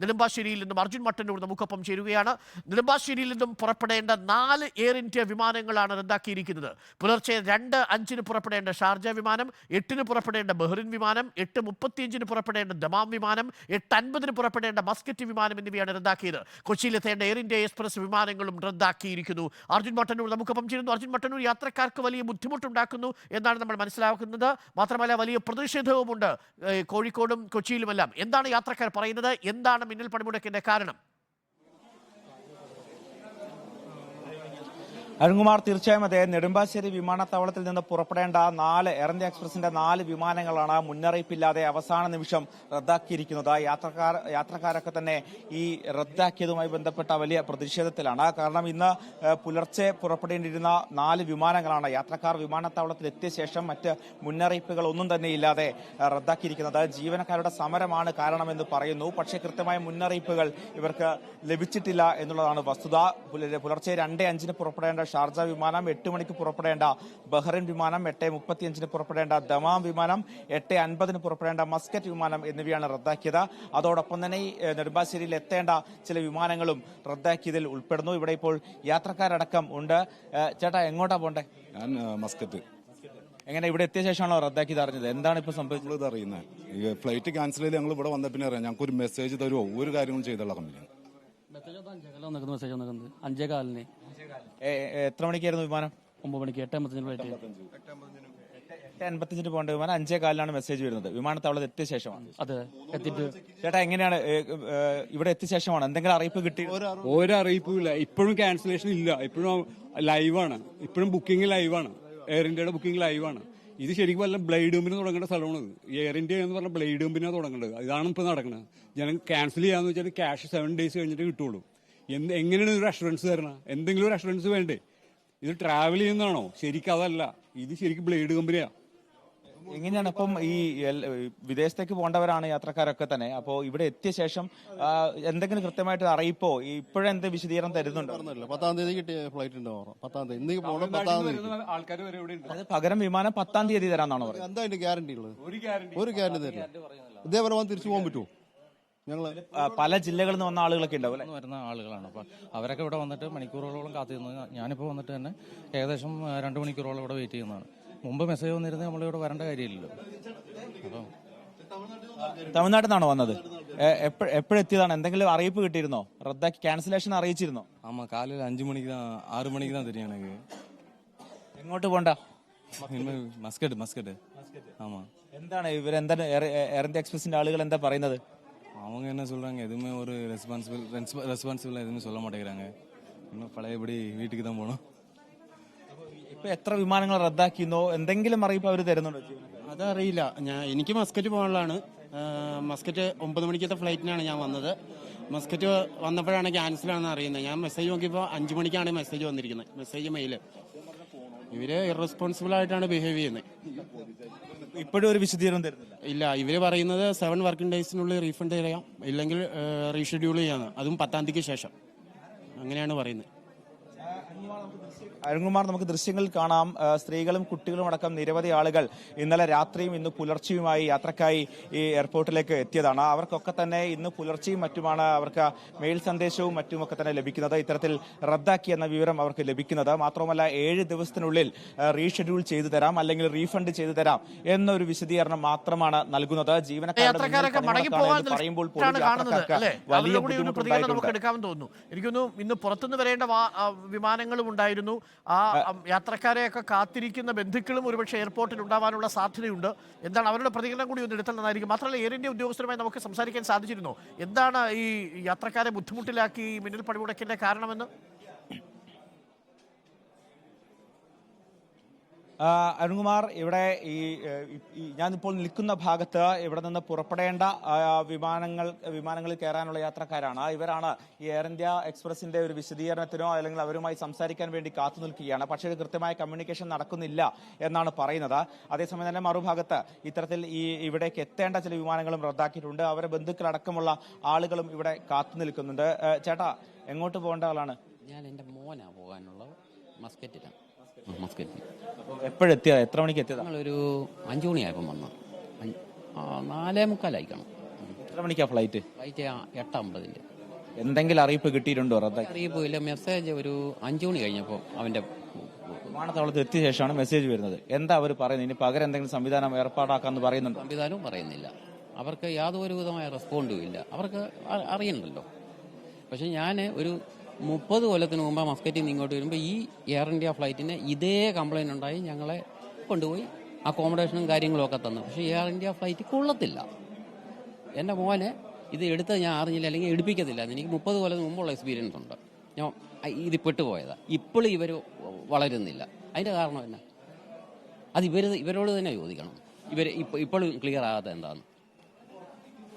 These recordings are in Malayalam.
നെടുമ്പാശ്ശേരിയിൽ നിന്നും അർജുൻ മട്ടന്നൂർ നമുക്കൊപ്പം ചേരുകയാണ്. നെടുമ്പാശ്ശേരിയിൽ നിന്നും പുറപ്പെടേണ്ട നാല് എയർ ഇന്ത്യ വിമാനങ്ങളാണ് റദ്ദാക്കിയിരിക്കുന്നത്. പുലർച്ചെ രണ്ട് അഞ്ചിന് പുറപ്പെടേണ്ട ഷാർജ വിമാനം എട്ടിന് പുറപ്പെടേണ്ട ബഹ്റിൻ വിമാനം എട്ട് മുപ്പത്തിയഞ്ചിന് പുറപ്പെടേണ്ട ദമാം വിമാനം എട്ട് അൻപതിന് പുറപ്പെടേണ്ട മസ്കറ്റ് വിമാനം എന്നിവയാണ് റദ്ദാക്കിയത്. കൊച്ചിയിലെത്തേണ്ട എയർ ഇന്ത്യ എക്സ്പ്രസ് വിമാനങ്ങളും റദ്ദാക്കിയിരിക്കുന്നു. അർജുൻ മട്ടന്നൂർ നമുക്കൊപ്പം ചേരുന്നു. അർജുൻ മട്ടന്നൂർ യാത്രക്കാർക്ക് വലിയ ബുദ്ധിമുട്ടുണ്ടാക്കുന്നു എന്നാണ് നമ്മൾ മനസ്സിലാക്കുന്നത്. മാത്രമല്ല വലിയ പ്രതിഷേധവുമുണ്ട് കോഴിക്കോടും കൊച്ചിയിലുമെല്ലാം. എന്താണ് യാത്രക്കാർ പറയുന്നത്? എന്താണ് മിന്നൽ പണിമുടക്കിന്റെ കാരണം. അരുൺകുമാർ തീർച്ചയായും അതെ. നെടുമ്പാശ്ശേരി വിമാനത്താവളത്തിൽ നിന്ന് പുറപ്പെടേണ്ട നാല് എയർ ഇന്ത്യ എക്സ്പ്രസിന്റെ നാല് വിമാനങ്ങളാണ് മുന്നറിയിപ്പില്ലാതെ അവസാന നിമിഷം റദ്ദാക്കിയിരിക്കുന്നത്. യാത്രക്കാർ യാത്രക്കാരൊക്കെ തന്നെ ഈ റദ്ദാക്കിയതുമായി ബന്ധപ്പെട്ട വലിയ പ്രതിഷേധത്തിലാണ്. കാരണം ഇന്ന് പുലർച്ചെ പുറപ്പെടേണ്ടിയിരുന്ന നാല് വിമാനങ്ങളാണ് യാത്രക്കാർ വിമാനത്താവളത്തിൽ എത്തിയ ശേഷം മറ്റ് മുന്നറിയിപ്പുകൾ ഒന്നും തന്നെ ഇല്ലാതെ റദ്ദാക്കിയിരിക്കുന്നത്. ജീവനക്കാരുടെ സമരമാണ് കാരണമെന്ന് പറയുന്നു. പക്ഷേ കൃത്യമായ മുന്നറിയിപ്പുകൾ ഇവർക്ക് ലഭിച്ചിട്ടില്ല എന്നുള്ളതാണ് വസ്തുത. പുലർച്ചെ രണ്ട് അഞ്ചിന് പുറപ്പെടേണ്ട ഷാർജ വിമാനം എട്ട് മണിക്ക് പുറപ്പെടേണ്ട. ബഹ്റിൻ വിമാനം എട്ട് മുപ്പത്തിയഞ്ചിന് പുറപ്പെടേണ്ട. ദമാം വിമാനം എട്ട് അൻപതിന് പുറപ്പെടേണ്ട. മസ്കറ്റ് വിമാനം എന്നിവയാണ് റദ്ദാക്കിയത്. അതോടൊപ്പം തന്നെ ഈ നെടുമ്പാശ്ശേരിയിൽ എത്തേണ്ട ചില വിമാനങ്ങളും റദ്ദാക്കിയതിൽ ഉൾപ്പെടുന്നു. ഇവിടെ ഇപ്പോൾ യാത്രക്കാരടക്കം ഉണ്ട്. ചേട്ടാ എങ്ങോട്ടാ പോണ്ടേ? ഞാൻ മസ്കറ്റ്. മസ്കത്ത് എങ്ങനെ ഇവിടെ എത്തിയ ശേഷമാണോ റദ്ദാക്കി അറിഞ്ഞത്? എന്താണ് ഇപ്പൊ സംഭവിച്ചത്? അറിയുന്നത്. ഈ ഫ്ലൈറ്റ് ക്യാൻസൽ ചെയ്ത് ഞങ്ങൾ ഇവിടെ വന്ന പിന്നെ അറിയാം. ഞങ്ങൾക്ക് ഒരു മെസ്സേജ് തരുമോ ഒരു കാര്യങ്ങളും ചെയ്തുള്ള കമ്പനി മെസ്സേജ് ഒന്ന് അഞ്ചേകാലം വന്നിരിക്കുന്നു എത്ര മണിക്കായിരുന്നു വിമാനം? ഒമ്പത് മണിക്ക് എട്ട് അമ്പത്തഞ്ചിന് ഫ്ലൈറ്റ് എട്ട് അൻപത്തിയഞ്ചിന് പോകേണ്ട വിമാനം അഞ്ചേ കാലിലാണ് മെസ്സേജ് വരുന്നത്. വിമാനത്താവളത്തിൽ എത്തിയ ശേഷമാണ്. അതെ എത്തിയിട്ട് ചേട്ടാ എങ്ങനെയാണ് ഇവിടെ എത്തിയ ശേഷമാണ്? എന്തെങ്കിലും അറിയിപ്പ് കിട്ടി? ഒരു അറിയിപ്പില്ല ഇല്ല ഇപ്പോഴും ക്യാൻസലേഷൻ ഇല്ല. ഇപ്പോഴും ലൈവാണ് ഇപ്പോഴും ബുക്കിംഗ് ലൈവാണ് എയർ ഇന്ത്യയുടെ ബുക്കിംഗ് ലൈവാണ് ഇത് ശരിക്കും വല്ല ബ്ലേഡ് കമ്പനി തുടങ്ങേണ്ട സ്ഥലമാണ് ഇത്. എയർ ഇന്ത്യ എന്ന് പറഞ്ഞ ബ്ലേഡ് കമ്പനിയാണ് തുടങ്ങേണ്ടത്. ഇതാണ് ഇപ്പോൾ നടക്കുന്നത് ജനം ക്യാൻസൽ ചെയ്യാന്ന് വെച്ചാൽ ക്യാഷ് സെവൻ ഡേയ്സ് കഴിഞ്ഞിട്ട് കിട്ടുള്ളൂ. എന്ത് എങ്ങനെയാണ് ഒരു അഷുറൻസ് തരണം? എന്തെങ്കിലും ഒരു അഷുറൻസ് വേണ്ടേ? ഇത് ട്രാവൽ ചെയ്യുന്നതാണോ? ശരിക്കും അതല്ല. ഇത് ശരിക്കും ബ്ലേഡ് കമ്പനിയാണ് എങ്ങനെയാണ് ഇപ്പം ഈ വിദേശത്തേക്ക് പോകേണ്ടവരാണ് യാത്രക്കാരൊക്കെ തന്നെ. അപ്പോ ഇവിടെ എത്തിയ ശേഷം എന്തെങ്കിലും കൃത്യമായിട്ട് അറിയിപ്പോ? ഇപ്പോഴെന്ത് വിശദീകരണം തരുന്നുണ്ടോ? പത്താം തീയതി കിട്ടിയ ഫ്ലൈറ്റ് ഉണ്ടോ പത്താം തീയതി. ഇന്ന് പോകണം പത്താം തീയതി. അത് പകരം വിമാനം പത്താം തീയതി തരാന്നാണോ പറയുന്നത്? എന്താ ഗ്യാരണ്ടി ഉള്ളത്? ഒരു ഗ്യാരണ്ടി ഒരു ഗ്യാരണ്ടി തരും. ഇതേപോലെ തിരിച്ചു പോകാൻ പറ്റുമോ? ഞങ്ങൾ പല ജില്ലകളിൽ നിന്ന് വന്ന ആളുകളൊക്കെ ഉണ്ടാവും വരുന്ന ആളുകളാണ്. അപ്പം അവരൊക്കെ ഇവിടെ വന്നിട്ട് മണിക്കൂറുകളോളം കാത്തിരുന്നത് ഞാനിപ്പോൾ വന്നിട്ട് തന്നെ ഏകദേശം രണ്ട് മണിക്കൂറോളം ഇവിടെ വെയിറ്റ് ചെയ്യുന്നതാണ്. മുമ്പ് മെസ്സേജ് വന്നിരുന്നെങ്കിൽ നമ്മളിവിടെ വരേണ്ട കാര്യമില്ലല്ലോ. അപ്പം തമിഴ്നാട്ടിൽ നിന്നാണോ വന്നത്? എപ്പോഴെത്തിയതാണ്? എന്തെങ്കിലും അറിയിപ്പ് കിട്ടിയിരുന്നോ? റദ്ദാക്കി ക്യാൻസലേഷൻ അറിയിച്ചിരുന്നോ? ആമാ കാലിൽ അഞ്ചു മണിക്ക് ആറു മണിക്ക് തന്നെ തരും എങ്ങോട്ട് പോണ്ട? Muscat Muscat. ആമാ. എന്താണ് ഇവരെന്താണ് എയർ ഇന്ത്യ എക്സ്പ്രസിന്റെ ആളുകൾ എന്താ പറയുന്നത്? அவங்க என்ன சொல்கிறாங்க எதுவுமே ஒரு ரெஸ்பான்சிபிள் ரெஸ்பான்சிபிளாக எதுவுமே சொல்ல மாட்டேங்கிறாங்க இன்னும் பழையபடி வீட்டுக்கு தான் போகணும் ഇപ്പൊ എത്ര വിമാനങ്ങൾ റദ്ദാക്കിയെന്നോ എന്തെങ്കിലും അറിയിപ്പ് അവർ തരുന്നുണ്ടോ ജീവനക്കാർക്ക്? അതറിയില്ല ഞാൻ എനിക്ക് മസ്കറ്റ് പോകാനുള്ളതാണ് ആ, മസ്കറ്റ് ഒമ്പത് മണിക്കത്തെ ഫ്ലൈറ്റിനാണ് ഞാൻ വന്നത് മസ്കറ്റ് വന്നപ്പോഴാണ് ക്യാൻസൽ ആണെന്ന് അറിയുന്നത് ഞാൻ മെസ്സേജ് നോക്കിയപ്പോൾ അഞ്ചു മണിക്കാണ് മെസ്സേജ് വന്നിരിക്കുന്നത് മെസ്സേജ് മെയില് ഇവര് ഇറസ്പോൺസിബിൾ ആയിട്ടാണ് ബിഹേവ് ചെയ്യുന്നത് ഇപ്പോഴും ഒരു വിശദീകരണം തരുന്നില്ല. ഇല്ല ഇവർ പറയുന്നത് സെവൻ വർക്കിംഗ് ഡേയ്സിനുള്ളിൽ റീഫണ്ട് ചെയ്യാം ഇല്ലെങ്കിൽ റീഷെഡ്യൂൾ ചെയ്യാന്ന്. അതും പത്താം തീയതിക്ക് ശേഷം. അങ്ങനെയാണ് പറയുന്നത്. അരുൺകുമാർ നമുക്ക് ദൃശ്യങ്ങളിൽ കാണാം. സ്ത്രീകളും കുട്ടികളും അടക്കം നിരവധി ആളുകൾ ഇന്നലെ രാത്രിയും ഇന്ന് പുലർച്ചെയുമായി യാത്രക്കായി ഈ എയർപോർട്ടിലേക്ക് എത്തിയതാണ്. അവർക്കൊക്കെ തന്നെ ഇന്ന് പുലർച്ചെയും മറ്റുമാണ് അവർക്ക് മെയിൽ സന്ദേശവും മറ്റുമൊക്കെ തന്നെ ലഭിക്കുന്നത്. ഇത്തരത്തിൽ റദ്ദാക്കി എന്ന വിവരം അവർക്ക് ലഭിക്കുന്നത്. മാത്രമല്ല ഏഴ് ദിവസത്തിനുള്ളിൽ റീഷെഡ്യൂൾ ചെയ്തു തരാം അല്ലെങ്കിൽ റീഫണ്ട് ചെയ്തു തരാം എന്നൊരു വിശദീകരണം മാത്രമാണ് നൽകുന്നത്. ജീവനക്കാരുടെ പറയുമ്പോൾ വലിയ ബുദ്ധിമുട്ടുണ്ടായിട്ടുണ്ട്. എനിക്കൊന്നും ഇന്ന് പുറത്തുനിന്ന് വരേണ്ട വാ- വിമാനങ്ങളും ഉണ്ടായിരുന്നു. ആ ആ, യാത്രക്കാരെയൊക്കെ കാത്തിരിക്കുന്ന ബന്ധുക്കളും ഒരുപക്ഷെ എയർപോർട്ടിൽ ഉണ്ടാവാനുള്ള സാധ്യതയുണ്ട്. എന്താണ് അവരുടെ പ്രതികരണം കൂടി ഒന്ന് എടുത്താൽ നന്നായിരിക്കും. മാത്രമല്ല എയർ ഇന്ത്യ ഉദ്യോഗസ്ഥരുമായി നമുക്ക് സംസാരിക്കാൻ സാധിച്ചിരുന്നു? എന്താണ് ഈ യാത്രക്കാരെ ബുദ്ധിമുട്ടിലാക്കി ഈ മിന്നൽ പണിമുടക്കിന്റെ കാരണമെന്ന്? അരുൺകുമാർ ഇവിടെ ഈ ഞാനിപ്പോൾ നിൽക്കുന്ന ഭാഗത്ത് ഇവിടെ നിന്ന് പുറപ്പെടേണ്ട വിമാനങ്ങൾ വിമാനങ്ങളിൽ കയറാനുള്ള യാത്രക്കാരാണ്. ഇവരാണ് ഈ എയർ ഇന്ത്യ എക്സ്പ്രസിന്റെ ഒരു വിശദീകരണത്തിനോ അല്ലെങ്കിൽ അവരുമായി സംസാരിക്കാൻ വേണ്ടി കാത്തു നിൽക്കുകയാണ്. പക്ഷേ ഒരു കൃത്യമായ കമ്മ്യൂണിക്കേഷൻ നടക്കുന്നില്ല എന്നാണ് പറയുന്നത്. അതേസമയം തന്നെ മറുഭാഗത്ത് ഇത്തരത്തിൽ ഈ ഇവിടേക്ക് എത്തേണ്ട ചില വിമാനങ്ങളും റദ്ദാക്കിയിട്ടുണ്ട്. അവരെ ബന്ധുക്കളടക്കമുള്ള ആളുകളും ഇവിടെ കാത്തു നിൽക്കുന്നുണ്ട്. ചേട്ടാ എങ്ങോട്ട് പോകേണ്ട ആളാണ്? ഞാൻ എന്റെ മോനാ പോകാനുള്ളത്. മസ്കറ്റിലാണ്. മസ്കറ്റിൽ. എപ്പോഴെത്തിയതാ എത്ര മണിക്ക് എത്തിയതാ? ഞങ്ങളൊരു അഞ്ചു മണിയായപ്പം വന്നു. നാലേ മുക്കാലായിക്കണം എത്ര മണിക്കാ ഫ്ലൈറ്റ്? ഫ്ലൈറ്റ് എട്ട് അമ്പതിന്റെ എന്തെങ്കിലും അറിയിപ്പ് കിട്ടിയിട്ടുണ്ടോ റദ്ദാക്കി? അറിയിപ്പില്ല മെസ്സേജ് ഒരു അഞ്ചു മണി കഴിഞ്ഞപ്പോൾ അവന്റെ വിമാനത്താവളത്തിൽ എത്തിയ ശേഷമാണ് മെസ്സേജ് വരുന്നത്. എന്താ അവർ പറയുന്നത്? ഇനി പകരം എന്തെങ്കിലും സംവിധാനം ഏർപ്പാടാക്കാന്ന് പറയുന്നുണ്ട്? സംവിധാനവും പറയുന്നില്ല. അവർക്ക് യാതൊരു വിധമായ റെസ്പോണ്ടും ഇല്ല. അവർക്ക് അറിയണ്ടല്ലോ പക്ഷെ ഞാൻ ഒരു മുപ്പത് കൊല്ലത്തിന് മുമ്പ് മസ്കറ്റിൽ നിന്ന് ഇങ്ങോട്ട് വരുമ്പോൾ ഈ എയർ ഇന്ത്യ ഫ്ലൈറ്റിന് ഇതേ കംപ്ലൈന്റ് ഉണ്ടായി ഞങ്ങളെ കൊണ്ടുപോയി അക്കോമഡേഷനും കാര്യങ്ങളും ഒക്കെ തന്നു. പക്ഷേ എയർ ഇന്ത്യ ഫ്ലൈറ്റ് കൊള്ളത്തില്ല. എന്റെ മോനെ ഇത് എടുത്ത് ഞാൻ അറിഞ്ഞില്ല അല്ലെങ്കിൽ എടുപ്പിക്കത്തില്ല. എനിക്ക് മുപ്പത് കൊല്ലത്തിന് മുമ്പുള്ള എക്സ്പീരിയൻസ് ഉണ്ട്. ഞാൻ ഇത് പെട്ടുപോയതാണ് ഇപ്പോഴും ഇവർ വളരുന്നില്ല. അതിന്റെ കാരണം എന്നാ? അത് ഇവർ ഇവരോട് തന്നെ ചോദിക്കണം. ഇവർ ഇപ്പോൾ ഇപ്പോഴും ക്ലിയർ ആകാത്ത എന്താന്ന്.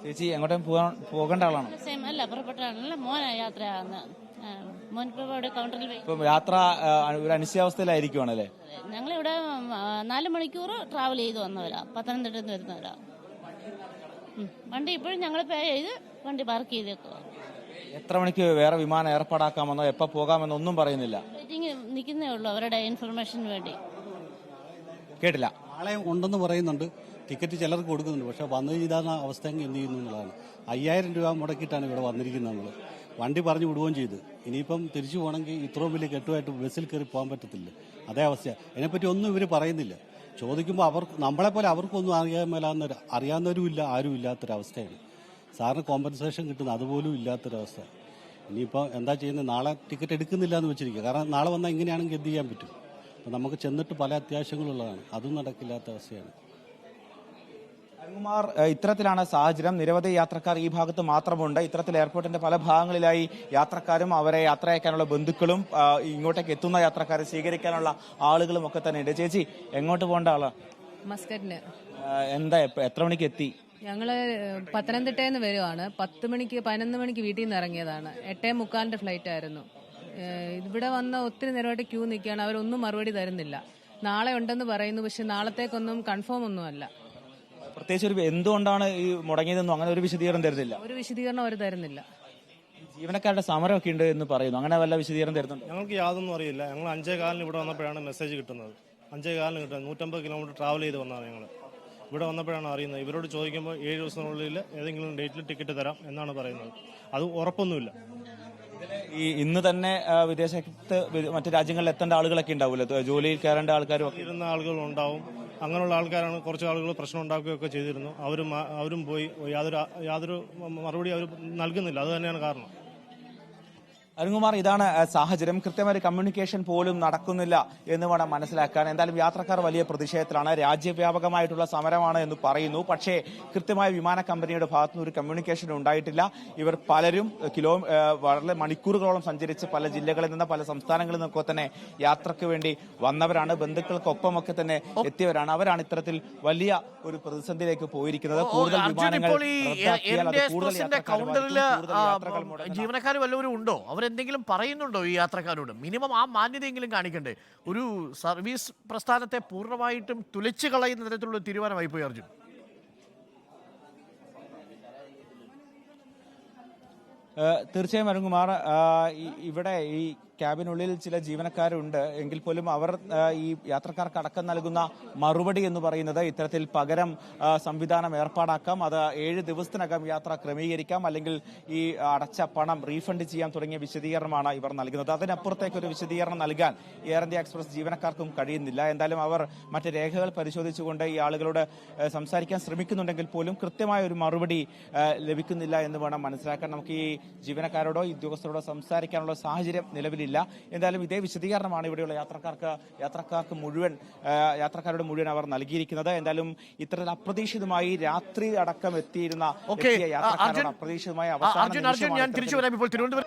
ചേച്ചി എങ്ങോട്ടും പോകാൻ പോകേണ്ട ആളാണ്? സെയിം അല്ല പുറപ്പെട്ടാണല്ലോ മോനാ യാത്രയാകുന്നത് മോൻ ഇപ്പോൾ ഇവിടെ കൗണ്ടറിൽ വെയിറ്റ് ഇപ്പം യാത്ര ഒരു അനിശ്ചയാവസ്ഥയിലായിരിക്കുവാണല്ലേ ഞങ്ങൾ ഇവിടെ നാല് മണിക്കൂർ ട്രാവൽ ചെയ്ത് വന്നവരാ പത്തനംതിട്ടയിൽ നിന്ന് വരുന്നവരാ. വണ്ടി ഇപ്പോഴും ഞങ്ങൾ പേ ചെയ്ത് വണ്ടി പാർക്ക് ചെയ്തേക്കുക എത്ര മണിക്ക് വേറെ വിമാനം ഏർപ്പാടാക്കാമെന്നോ എപ്പോ പോകാമെന്നോ ഒന്നും പറയുന്നില്ല. വെയിറ്റിംഗ് നിൽക്കുന്നേ ഉള്ളൂ അവരുടെ ഇൻഫർമേഷൻ വേണ്ടി. കേട്ടില്ല. നാളെ ഉണ്ടെന്ന് പറയുന്നുണ്ട്. ടിക്കറ്റ് ചിലർക്ക് കൊടുക്കുന്നുണ്ട്. പക്ഷെ വന്നു ചെയ്താൽ അവസ്ഥ എന്ത് ചെയ്യുന്നു എന്നുള്ളതാണ്. അയ്യായിരം രൂപ മുടക്കിയിട്ടാണ് ഇവിടെ വന്നിരിക്കുന്നത് നമ്മൾ വണ്ടി പറഞ്ഞു വിടുകയും ചെയ്തു. ഇനിയിപ്പം തിരിച്ചു പോകണമെങ്കിൽ ഇത്രയും വലിയ കെട്ടുമായിട്ട് ബസ്സിൽ കയറി പോകാൻ പറ്റത്തില്ല. അതേ അവസ്ഥ. അതിനെപ്പറ്റി ഒന്നും ഇവർ പറയുന്നില്ല. ചോദിക്കുമ്പോൾ അവർക്ക് നമ്മളെപ്പോലെ അവർക്കൊന്നും അറിയാൻ മേലാന്നൊരു അറിയാവുന്നവരുമില്ല ആരും ഇല്ലാത്തൊരവസ്ഥയാണ് സാറിന് കോമ്പൻസേഷൻ കിട്ടുന്ന അതുപോലും ഇല്ലാത്തൊരവസ്ഥ. ഇനിയിപ്പോൾ എന്താ ചെയ്യുന്നത്? നാളെ ടിക്കറ്റ് എടുക്കുന്നില്ല എന്ന് വെച്ചിരിക്കുക. കാരണം നാളെ വന്നാൽ ഇങ്ങനെയാണെങ്കിൽ എന്ത് ചെയ്യാൻ പറ്റും? അപ്പം നമുക്ക് ചെന്നിട്ട് പല അത്യാവശ്യങ്ങളുള്ളതാണ്. അതും നടക്കില്ലാത്ത അവസ്ഥയാണ്. ഏഹ്, ഇത്തരത്തിലാണ് സാഹചര്യം. നിരവധി യാത്രക്കാർ ഈ ഭാഗത്ത് മാത്രമുണ്ട്. ഇത്തരത്തിൽ എയർപോർട്ടിന്റെ പല ഭാഗങ്ങളിലായി യാത്രക്കാരും അവരെ യാത്ര അയക്കാനുള്ള ബന്ധുക്കളും ഇങ്ങോട്ടേക്ക് എത്തുന്ന യാത്രക്കാരെ സ്വീകരിക്കാനുള്ള ആളുകളും ഒക്കെ തന്നെ ഉണ്ട്. ചേച്ചി എങ്ങോട്ട് പോകേണ്ട ആളാ? മസ്കറ്റിന്. എന്താ എത്ര മണിക്ക് എത്തി? ഞങ്ങൾ പത്തനംതിട്ടയിൽ നിന്ന് വരുവാണ്. പത്ത് മണിക്ക് പതിനൊന്ന് മണിക്ക് വീട്ടിൽ നിന്ന് ഇറങ്ങിയതാണ്. എട്ടേ മുക്കാലിന്റെ ഫ്ലൈറ്റ് ആയിരുന്നു. ഇവിടെ വന്ന ഒത്തിരി നേരമായിട്ട് ക്യൂ നിൽക്കുകയാണ്. അവരൊന്നും മറുപടി തരുന്നില്ല. നാളെ ഉണ്ടെന്ന് പറയുന്നു. പക്ഷെ നാളത്തേക്കൊന്നും കൺഫേം ഒന്നുമല്ല. പ്രത്യേകിച്ച് ഒരു എന്തുകൊണ്ടാണ് ഈ മുടങ്ങിയതെന്നും അങ്ങനെ ഒരു വിശദീകരണം തരുന്നില്ല. ഒരു വിശദീകരണം അവർ തരുന്നില്ല. ജീവനക്കാരുടെ സമരമൊക്കെ ഉണ്ട് എന്ന് പറയുന്നു. അങ്ങനെ വല്ല വിശദീകരണം തരുന്നുണ്ട്? ഞങ്ങൾക്ക് യാതൊന്നും അറിയില്ല. ഞങ്ങൾ അഞ്ചേ കാലിന് ഇവിടെ വന്നപ്പോഴാണ് മെസ്സേജ് കിട്ടുന്നത്. അഞ്ചേ കാലിന് കിട്ടുന്നത്. നൂറ്റമ്പത് കിലോമീറ്റർ ട്രാവൽ ചെയ്ത് വന്നതാണ് ഞങ്ങൾ ഇവിടെ വന്നപ്പോഴാണ് അറിയുന്നത്. ഇവരോട് ചോദിക്കുമ്പോൾ ഏഴ് ദിവസത്തിനുള്ളിൽ ഏതെങ്കിലും ഡേറ്റിൽ ടിക്കറ്റ് തരാം എന്നാണ് പറയുന്നത്. അത് ഉറപ്പൊന്നുമില്ല. ഈ ഇന്ന് തന്നെ വിദേശത്ത് മറ്റു രാജ്യങ്ങളിൽ എത്തേണ്ട ആളുകളൊക്കെ ഉണ്ടാവില്ല ജോലിയിൽ കയറേണ്ട ആൾക്കാരും ഇരുന്ന ആളുകളുണ്ടാവും. അങ്ങനെയുള്ള ആൾക്കാരാണ് കുറച്ച് ആളുകൾ പ്രശ്നം ഉണ്ടാക്കുകയൊക്കെ ചെയ്തിരുന്നു. അവരും അവരും പോയി യാതൊരു യാതൊരു മറുപടി അവർ നൽകുന്നില്ല. അത് തന്നെയാണ് കാരണം. അരുൺകുമാർ ഇതാണ് സാഹചര്യം. കൃത്യമായ കമ്മ്യൂണിക്കേഷൻ പോലും നടക്കുന്നില്ല എന്ന് വേണം മനസ്സിലാക്കാൻ. എന്തായാലും യാത്രക്കാർ വലിയ പ്രതിഷേധത്തിലാണ്. രാജ്യവ്യാപകമായിട്ടുള്ള സമരമാണ് എന്ന് പറയുന്നു. പക്ഷേ കൃത്യമായ വിമാന കമ്പനിയുടെ ഭാഗത്തുനിന്ന് ഒരു കമ്മ്യൂണിക്കേഷൻ ഉണ്ടായിട്ടില്ല. ഇവർ പലരും കിലോ വളരെ മണിക്കൂറുകളോളം സഞ്ചരിച്ച് പല ജില്ലകളിൽ നിന്ന് പല സംസ്ഥാനങ്ങളിൽ നിന്നൊക്കെ തന്നെ യാത്രയ്ക്ക് വേണ്ടി വന്നവരാണ്. ബന്ധുക്കൾക്കൊപ്പമൊക്കെ തന്നെ എത്തിയവരാണ്. അവരാണ് ഇത്തരത്തിൽ വലിയ ഒരു പ്രതിസന്ധിയിലേക്ക് പോയിരിക്കുന്നത്. കൂടുതൽ വിമാനങ്ങൾ കൗണ്ടറിൽ ജീവനക്കാർ വല്ലവരും ഉണ്ടോ? അവരെന്തെങ്കിലും പറയുന്നുണ്ടോ ഈ യാത്രക്കാരോട്? മിനിമം ആ മാന്യതയെങ്കിലും കാണിക്കണ്ടേ? ഒരു സർവീസ് പ്രസ്ഥാനത്തെ പൂർണമായിട്ടും തുലച്ചു കളയുന്ന തരത്തിലുള്ള തീരുമാനമായി പോയി അർജുൻ. തീർച്ചയായും അരുൺകുമാർ ഇവിടെ ഈ ക്യാബിനുള്ളിൽ ചില ജീവനക്കാരുണ്ട്. എങ്കിൽ പോലും അവർ ഈ യാത്രക്കാർക്ക് അടക്കം നൽകുന്ന മറുപടി എന്ന് പറയുന്നത് ഇത്തരത്തിൽ പകരം സംവിധാനം ഏർപ്പാടാക്കാം. അത് ഏഴ് ദിവസത്തിനകം യാത്ര ക്രമീകരിക്കാം. അല്ലെങ്കിൽ ഈ അടച്ച പണം റീഫണ്ട് ചെയ്യാൻ തുടങ്ങിയ വിശദീകരണമാണ് ഇവർ നൽകുന്നത്. അതിനപ്പുറത്തേക്ക് ഒരു വിശദീകരണം നൽകാൻ എയർ ഇന്ത്യ എക്സ്പ്രസ് ജീവനക്കാർക്കും കഴിയുന്നില്ല. എന്തായാലും അവർ മറ്റ് രേഖകൾ പരിശോധിച്ചുകൊണ്ട് ഈ ആളുകളോട് സംസാരിക്കാൻ ശ്രമിക്കുന്നുണ്ടെങ്കിൽ പോലും കൃത്യമായ ഒരു മറുപടി ലഭിക്കുന്നില്ല എന്ന് വേണം മനസ്സിലാക്കാൻ. നമുക്ക് ഈ ജീവനക്കാരോടോ ഉദ്യോഗസ്ഥരോടോ സംസാരിക്കാനുള്ള സാഹചര്യം നിലവിലില്ല. എന്തായാലും ഇതേ വിശദീകരണമാണ് ഇവിടെയുള്ള യാത്രക്കാർക്ക് യാത്രക്കാർക്ക് മുഴുവൻ യാത്രക്കാരുടെ മുഴുവൻ അവർ നൽകിയിരിക്കുന്നത്. എന്തായാലും ഇത്തരത്തിൽ അപ്രതീക്ഷിതമായി രാത്രി അടക്കം എത്തിയിരുന്ന അർജുൻ അപ്രതീക്ഷിതമായ അവസാന അർജുൻ അർജുൻ ഞാൻ തിരിച്ചു വരാം. ഇപ്പോൾ തിരുവനന്തപുരം